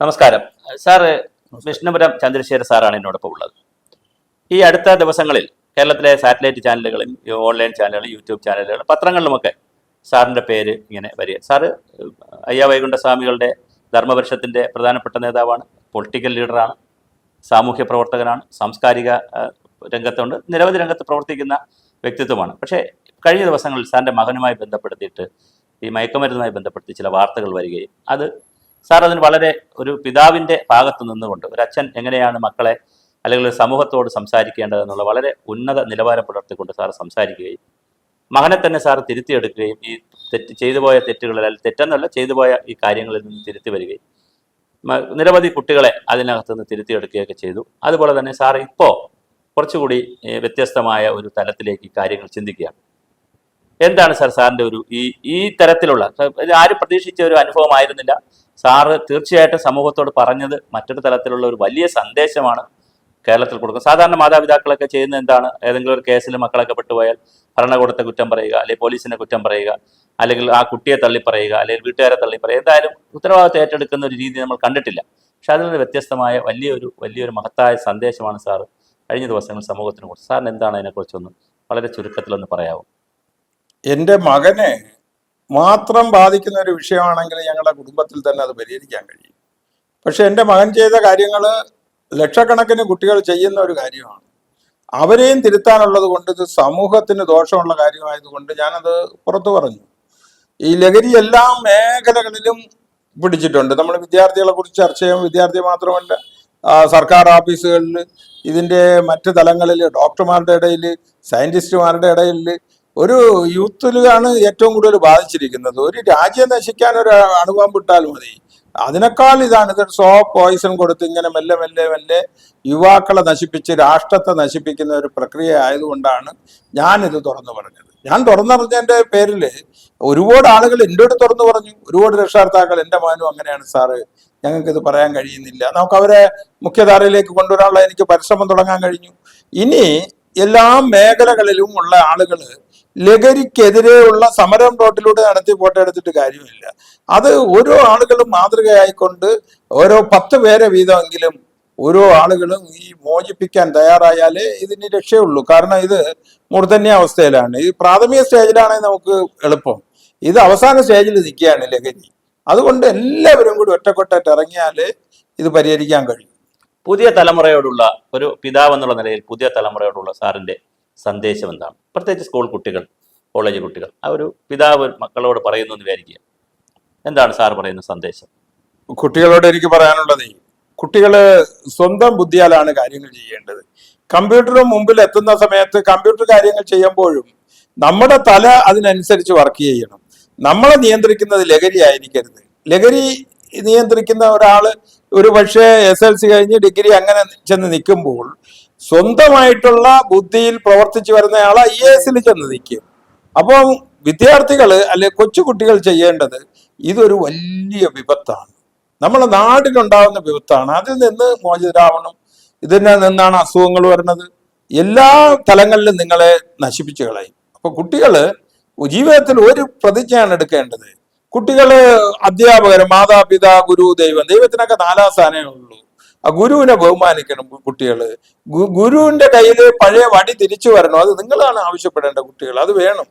നമസ്കാരം. സാറ് വിഷ്ണുപുരം ചന്ദ്രശേഖര സാറാണ് എന്നോടൊപ്പം ഉള്ളത്. ഈ അടുത്ത ദിവസങ്ങളിൽ കേരളത്തിലെ സാറ്റലൈറ്റ് ചാനലുകളും ഓൺലൈൻ ചാനലുകളും യൂട്യൂബ് ചാനലുകളും പത്രങ്ങളിലുമൊക്കെ സാറിന്റെ പേര് ഇങ്ങനെ വരിക. സാറ് അയ്യ വൈകുണ്ഠസ്വാമികളുടെ ധർമ്മപരിഷത്തിന്റെ പ്രധാനപ്പെട്ട നേതാവാണ് പൊളിറ്റിക്കൽ ലീഡറാണ് സാമൂഹ്യ പ്രവർത്തകനാണ് സാംസ്കാരിക രംഗത്തുണ്ട് നിരവധി രംഗത്ത് പ്രവർത്തിക്കുന്ന വ്യക്തിത്വമാണ്. പക്ഷേ കഴിഞ്ഞ ദിവസങ്ങളിൽ സാറിന്റെ മകനുമായി ബന്ധപ്പെടുത്തിയിട്ട് ഈ മയക്കുമരുന്നുമായി ബന്ധപ്പെടുത്തി ചില വാർത്തകൾ വരികയും അത് സാർ അതിന് വളരെ ഒരു പിതാവിന്റെ ഭാഗത്ത് നിന്നുകൊണ്ട് ഒരു അച്ഛൻ എങ്ങനെയാണ് മക്കളെ അല്ലെങ്കിൽ ഒരു സമൂഹത്തോട് സംസാരിക്കേണ്ടതെന്നുള്ള വളരെ ഉന്നത നിലവാരം പുലർത്തിക്കൊണ്ട് സാർ സംസാരിക്കുകയും മകനെ തന്നെ സാർ തിരുത്തിയെടുക്കുകയും ഈ തെറ്റ് ചെയ്തു പോയ തെറ്റുകളിൽ അല്ലെങ്കിൽ തെറ്റെന്നല്ല ചെയ്തു പോയ ഈ കാര്യങ്ങളിൽ നിന്ന് തിരുത്തി വരികയും നിരവധി കുട്ടികളെ അതിനകത്ത് നിന്ന് തിരുത്തിയെടുക്കുകയൊക്കെ ചെയ്തു. അതുപോലെ തന്നെ സാർ ഇപ്പോൾ കുറച്ചുകൂടി വ്യത്യസ്തമായ ഒരു തലത്തിലേക്ക് കാര്യങ്ങൾ ചിന്തിക്കുകയാണ്. എന്താണ് സാർ സാറിന്റെ ഒരു ഈ ഈ തരത്തിലുള്ള ഇത് ആരും പ്രതീക്ഷിച്ച ഒരു അനുഭവമായിരുന്നില്ല. സാറ് തീർച്ചയായിട്ടും സമൂഹത്തോട് പറഞ്ഞത് മറ്റൊരു തലത്തിലുള്ള ഒരു വലിയ സന്ദേശമാണ് കേരളത്തിൽ കൊടുക്കുക സാധാരണ മാതാപിതാക്കളൊക്കെ ചെയ്യുന്ന എന്താണ്? ഏതെങ്കിലും ഒരു കേസിൽ മക്കളൊക്കെ പെട്ടുപോയാൽ ഭരണകൂടത്തെ കുറ്റം പറയുക അല്ലെങ്കിൽ പോലീസിനെ കുറ്റം പറയുക അല്ലെങ്കിൽ ആ കുട്ടിയെ തള്ളി പറയുക അല്ലെങ്കിൽ വീട്ടുകാരെ തള്ളി പറയുക. എന്തായാലും ഉത്തരവാദിത്വം ഏറ്റെടുക്കുന്ന ഒരു രീതി നമ്മൾ കണ്ടിട്ടില്ല. പക്ഷെ അതിൽ നിന്ന് വ്യത്യസ്തമായ വലിയൊരു വലിയൊരു മഹത്തായ സന്ദേശമാണ് സാറ് കഴിഞ്ഞ ദിവസങ്ങൾ സമൂഹത്തിന് കൊടുത്തത്. സാറിന് എന്താണ് അതിനെക്കുറിച്ചൊന്ന് വളരെ ചുരുക്കത്തിലൊന്ന് പറയാമോ എന്റെ മകനെ മാത്രം ബാധിക്കുന്ന ഒരു വിഷയമാണെങ്കിൽ ഞങ്ങളുടെ കുടുംബത്തിൽ തന്നെ അത് പരിഹരിക്കാൻ കഴിയും. പക്ഷെ എന്റെ മകൻ ചെയ്ത കാര്യങ്ങൾ ലക്ഷക്കണക്കിന് കുട്ടികൾ ചെയ്യുന്ന ഒരു കാര്യമാണ്. അവരെയും തിരുത്താനുള്ളത് കൊണ്ട് ഇത് സമൂഹത്തിന് ദോഷമുള്ള കാര്യമായതുകൊണ്ട് ഞാനത് പുറത്തു പറഞ്ഞു. ഈ ലഹരി എല്ലാ മേഖലകളിലും പിടിച്ചിട്ടുണ്ട്. നമ്മൾ വിദ്യാർത്ഥികളെ കുറിച്ച് ചർച്ച ചെയ്യും. വിദ്യാർത്ഥി മാത്രമല്ല സർക്കാർ ഓഫീസുകളിൽ ഇതിന്റെ മറ്റ് തലങ്ങളിൽ ഡോക്ടർമാരുടെ ഇടയിൽ സയന്റിസ്റ്റുമാരുടെ ഇടയിൽ ഒരു യൂത്തിലാണ് ഏറ്റവും കൂടുതൽ ബാധിച്ചിരിക്കുന്നത്. ഒരു രാജ്യം നശിക്കാൻ ഒരു അണുബാമ്പ് വിട്ടാൽ മതി. അതിനേക്കാൾ ഇതാണ് ഇത് സോ പോയിസൺ കൊടുത്ത് ഇങ്ങനെ മെല്ലെ മെല്ലെ മെല്ലെ യുവാക്കളെ നശിപ്പിച്ച് രാഷ്ട്രത്തെ നശിപ്പിക്കുന്ന ഒരു പ്രക്രിയ ആയതുകൊണ്ടാണ് ഞാൻ ഇത് തുറന്നു പറഞ്ഞത്. ഞാൻ തുറന്നറിഞ്ഞതിന്റെ പേരിൽ ഒരുപാട് ആളുകൾ എന്റെ അടുത്ത് തുറന്നു പറഞ്ഞു. ഒരുപാട് രക്ഷകർത്താക്കൾ എന്റെ മകനും അങ്ങനെയാണ് സാറ്. ഇത് പറയാൻ കഴിയുന്നില്ല. നമുക്ക് അവരെ മുഖ്യധാരയിലേക്ക് കൊണ്ടുവരാനുള്ള എനിക്ക് പരിശ്രമം തുടങ്ങാൻ കഴിഞ്ഞു. ഇനി എല്ലാ മേഖലകളിലും ഉള്ള ആളുകൾ ലഹരിക്കെതിരെയുള്ള സമരം റോട്ടിലൂടെ നടത്തി ഫോട്ടോ എടുത്തിട്ട് കാര്യമില്ല. അത് ഓരോ ആളുകളും മാതൃകയായിക്കൊണ്ട് ഓരോ പത്ത് പേരെ വീതമെങ്കിലും ഓരോ ആളുകളും ഈ മോചിപ്പിക്കാൻ തയ്യാറായാലേ ഇതിന് രക്ഷയുള്ളൂ. കാരണം ഇത് മൂർധന്യ അവസ്ഥയിലാണ്. ഈ പ്രാഥമിക സ്റ്റേജിലാണെങ്കിൽ നമുക്ക് എളുപ്പം. ഇത് അവസാന സ്റ്റേജിൽ നിൽക്കുകയാണ് ലഹരി. അതുകൊണ്ട് എല്ലാവരും കൂടി ഒറ്റക്കൊറ്റായിട്ട് ഇറങ്ങിയാലേ ഇത് പരിഹരിക്കാൻ കഴിയും. പുതിയ തലമുറയോടുള്ള ഒരു പിതാവ് എന്നുള്ള നിലയിൽ പുതിയ തലമുറയോടുള്ള സാറിന്റെ സന്ദേശം എന്താണ്? പ്രത്യേകിച്ച് സ്കൂൾ കുട്ടികൾ കോളേജ് കുട്ടികൾ. ആ ഒരു പിതാവ് മക്കളോട് പറയുന്നു എന്ന് വിചാരിക്കുക. എന്താണ് സാർ പറയുന്ന സന്ദേശം? കുട്ടികളോട് എനിക്ക് പറയാനുള്ളത് കുട്ടികൾ സ്വന്തം ബുദ്ധിയാലാണ് കാര്യങ്ങൾ ചെയ്യേണ്ടത്. കമ്പ്യൂട്ടറിന് മുമ്പിൽ എത്തുന്ന സമയത്ത് കമ്പ്യൂട്ടർ കാര്യങ്ങൾ ചെയ്യുമ്പോഴും നമ്മുടെ തല അതിനനുസരിച്ച് വർക്ക് ചെയ്യണം. നമ്മളെ നിയന്ത്രിക്കുന്നത് ലഹരി ആയിരിക്കരുത്. ലഹരി നിയന്ത്രിക്കുന്ന ഒരാൾ ഒരു പക്ഷേ എസ് എൽ സി കഴിഞ്ഞ് ഡിഗ്രി അങ്ങനെ ചെന്ന് നിൽക്കുമ്പോൾ സ്വന്തമായിട്ടുള്ള ബുദ്ധിയിൽ പ്രവർത്തിച്ചു വരുന്നയാൾ ഐ എ എസിൽ ചെന്ന് നിൽക്കും അപ്പം വിദ്യാർത്ഥികൾ അല്ലെ കൊച്ചുകുട്ടികൾ ചെയ്യേണ്ടത് ഇതൊരു വലിയ വിപത്താണ്. നമ്മളെ നാടിനുണ്ടാവുന്ന വിപത്താണ്. അതിൽ നിന്ന് മോചിതരാവണം ഇതിൽ നിന്നാണ് അസുഖങ്ങൾ വരുന്നത്. എല്ലാ തലങ്ങളിലും നിങ്ങളെ നശിപ്പിച്ചു കളയും. അപ്പൊ കുട്ടികൾ ജീവിതത്തിൽ ഒരു പ്രതിജ്ഞയാണ് എടുക്കേണ്ടത്. കുട്ടികൾ അധ്യാപകർ മാതാപിതാ ഗുരു ദൈവം ദൈവത്തിനൊക്കെ നാലാം സ്ഥാനമേ ഉള്ളൂ. ആ ഗുരുവിനെ ബഹുമാനിക്കണം കുട്ടികൾ. ഗു- ഗുരുവിന്റെ കയ്യിൽ പഴയ വടി തിരിച്ചു വരണം. അത് നിങ്ങളാണ് ആവശ്യപ്പെടേണ്ട കുട്ടികൾ. അത് വേണം.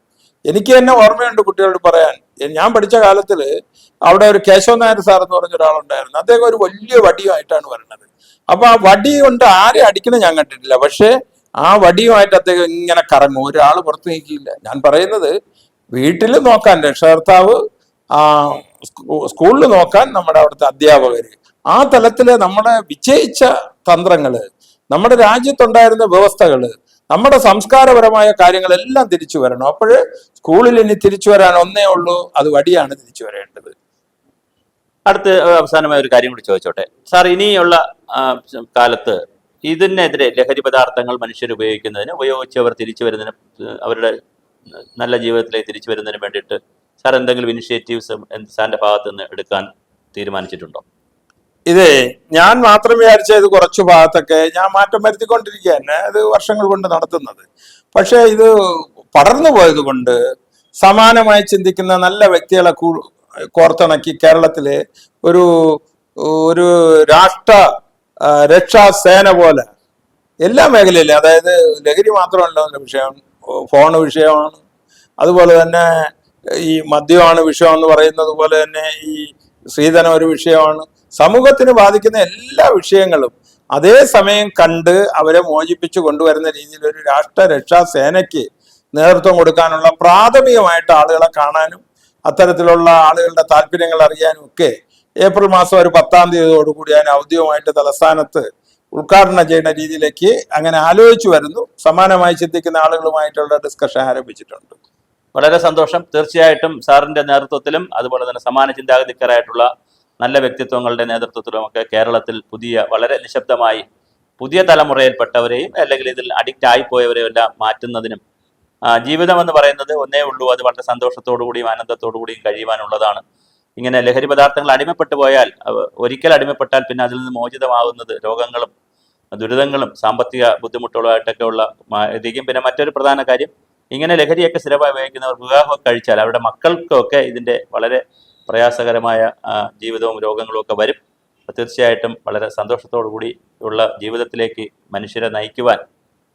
എനിക്ക് തന്നെ ഓർമ്മയുണ്ട് കുട്ടികളോട് പറയാൻ. ഞാൻ പഠിച്ച കാലത്തിൽ അവിടെ ഒരു കേശവ നായർ സാർ എന്ന് പറഞ്ഞ ഒരാളുണ്ടായിരുന്നു. അദ്ദേഹം ഒരു വലിയ വടിയുമായിട്ടാണ് വരുന്നത് അപ്പൊ ആ വടി കൊണ്ട് ആരെ അടിക്കണം ഞാൻ കണ്ടിട്ടില്ല. പക്ഷേ ആ വടിയുമായിട്ട് അദ്ദേഹം ഇങ്ങനെ കറങ്ങും. ഒരാൾ പുറത്തു നീക്കിയില്ല. ഞാൻ പറയുന്നത് വീട്ടിൽ നോക്കാൻ രക്ഷകർത്താവ് ആ സ്കൂളിൽ നോക്കാൻ നമ്മുടെ അവിടുത്തെ അധ്യാപകര്. ആ തലത്തിൽ നമ്മുടെ വിജയിച്ച തന്ത്രങ്ങൾ നമ്മുടെ രാജ്യത്തുണ്ടായിരുന്ന വ്യവസ്ഥകൾ നമ്മുടെ സംസ്കാരപരമായ കാര്യങ്ങളെല്ലാം തിരിച്ചു വരണം. അപ്പോൾ സ്കൂളിൽ ഇനി തിരിച്ചു വരാൻ ഒന്നേ ഉള്ളൂ അത് വടിയാണ് തിരിച്ചു വരേണ്ടത്. അടുത്ത് അവസാനമായ ഒരു കാര്യം കൂടി ചോദിച്ചോട്ടെ. സാർ ഇനിയുള്ള കാലത്ത് ഇതിനെതിരെ ലഹരി പദാർത്ഥങ്ങൾ മനുഷ്യർ ഉപയോഗിക്കുന്നതിന് ഉപയോഗിച്ചവർ തിരിച്ചു വരുന്നതിന് അവരുടെ നല്ല ജീവിതത്തിലേക്ക് തിരിച്ചു വരുന്നതിന് വേണ്ടിയിട്ട് സാർ എന്തെങ്കിലും ഇനിഷ്യേറ്റീവ്സ് സാറിന്റെ ഭാഗത്ത് നിന്ന് എടുക്കാൻ തീരുമാനിച്ചിട്ടുണ്ടോ? ഇത് ഞാൻ മാത്രം വിചാരിച്ച ഇത് കുറച്ചു ഭാഗത്തൊക്കെ ഞാൻ മാറ്റം വരുത്തിക്കൊണ്ടിരിക്കുക തന്നെ അത് വർഷങ്ങൾ കൊണ്ട് നടത്തുന്നത്. പക്ഷേ ഇത് പടർന്നു പോയത് കൊണ്ട് സമാനമായി ചിന്തിക്കുന്ന നല്ല വ്യക്തികളെ കോർത്തിണക്കി കേരളത്തിലെ ഒരു ഒരു രാഷ്ട്ര രക്ഷാ സേന പോലെ എല്ലാ മേഖലയിലും അതായത് ലഹരി മാത്രമല്ല വിഷയം ഫോണ് വിഷയമാണ് അതുപോലെ തന്നെ ഈ മദ്യമാണ് വിഷയം എന്ന് പറയുന്നത് പോലെ തന്നെ ഈ സ്ത്രീധനം ഒരു വിഷയമാണ് സമൂഹത്തിന് ബാധിക്കുന്ന എല്ലാ വിഷയങ്ങളും അതേ സമയം കണ്ട് അവരെ മോചിപ്പിച്ചു കൊണ്ടുവരുന്ന രീതിയിൽ ഒരു രാഷ്ട്ര രക്ഷാ സേനയ്ക്ക് നേതൃത്വം കൊടുക്കാനുള്ള പ്രാഥമികമായിട്ട് ആളുകളെ കാണാനും അത്തരത്തിലുള്ള ആളുകളുടെ താല്പര്യങ്ങൾ അറിയാനും ഒക്കെ ഏപ്രിൽ മാസം ഒരു പത്താം തീയതിയോടുകൂടി അതിന് ഔദ്യോഗികമായിട്ട് തലസ്ഥാനത്ത് ഉദ്ഘാടനം ചെയ്യുന്ന രീതിയിലേക്ക് അങ്ങനെ ആലോചിച്ചു വരുന്നു. സമാനമായി ചിന്തിക്കുന്ന ആളുകളുമായിട്ടുള്ള ഡിസ്കഷൻ ആരംഭിച്ചിട്ടുണ്ട്. വളരെ സന്തോഷം. തീർച്ചയായിട്ടും സാറിന്റെ നേതൃത്വത്തിലും അതുപോലെ തന്നെ സമാന ചിന്താഗതിക്കാരായിട്ടുള്ള നല്ല വ്യക്തിത്വങ്ങളുടെ നേതൃത്വത്തിലും ഒക്കെ കേരളത്തിൽ പുതിയ വളരെ നിശബ്ദമായി പുതിയ തലമുറയിൽപ്പെട്ടവരെയും അല്ലെങ്കിൽ ഇതിൽ അഡിക്റ്റ് ആയിപ്പോയവരെയും എല്ലാം മാറ്റുന്നതിനും ജീവിതം എന്ന് പറയുന്നത് ഒന്നേ ഉള്ളൂ. അത് വളരെ സന്തോഷത്തോടു കൂടിയും ആനന്ദത്തോടു കൂടിയും കഴിയുവാനുള്ളതാണ്. ഇങ്ങനെ ലഹരി പദാർത്ഥങ്ങൾ അടിമപ്പെട്ടു പോയാൽ ഒരിക്കൽ അടിമപ്പെട്ടാൽ പിന്നെ അതിൽ നിന്ന് മോചിതമാകുന്നത് രോഗങ്ങളും ദുരിതങ്ങളും സാമ്പത്തിക ബുദ്ധിമുട്ടുകളായിട്ടൊക്കെ ഉള്ള ഇതിക്കും പിന്നെ മറ്റൊരു പ്രധാന കാര്യം ഇങ്ങനെ ലഹരിയൊക്കെ സ്ഥിരമായി ഉപയോഗിക്കുന്നവർ വിവാഹമൊക്കെ കഴിച്ചാൽ അവരുടെ മക്കൾക്കൊക്കെ ഇതിന്റെ വളരെ പ്രയാസകരമായ ജീവിതവും രോഗങ്ങളും ഒക്കെ വരും. തീർച്ചയായിട്ടും വളരെ സന്തോഷത്തോടു കൂടി ഉള്ള ജീവിതത്തിലേക്ക് മനുഷ്യരെ നയിക്കുവാൻ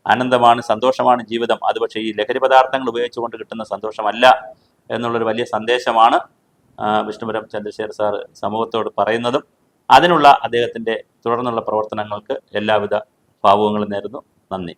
ആനന്ദമാണ് സന്തോഷമാണ് ജീവിതം. അത് പക്ഷേ ഈ ലഹരി പദാർത്ഥങ്ങൾ ഉപയോഗിച്ചുകൊണ്ട് കിട്ടുന്ന സന്തോഷമല്ല എന്നുള്ളൊരു വലിയ സന്ദേശമാണ് വിഷ്ണുപുരം ചന്ദ്രശേഖർ സാർ സമൂഹത്തോട് പറയുന്നതും. അതിനുള്ള അദ്ദേഹത്തിന്റെ തുടർന്നുള്ള പ്രവർത്തനങ്ങൾക്ക് എല്ലാവിധ ഭാവുകങ്ങളും നേരുന്നു. നന്ദി.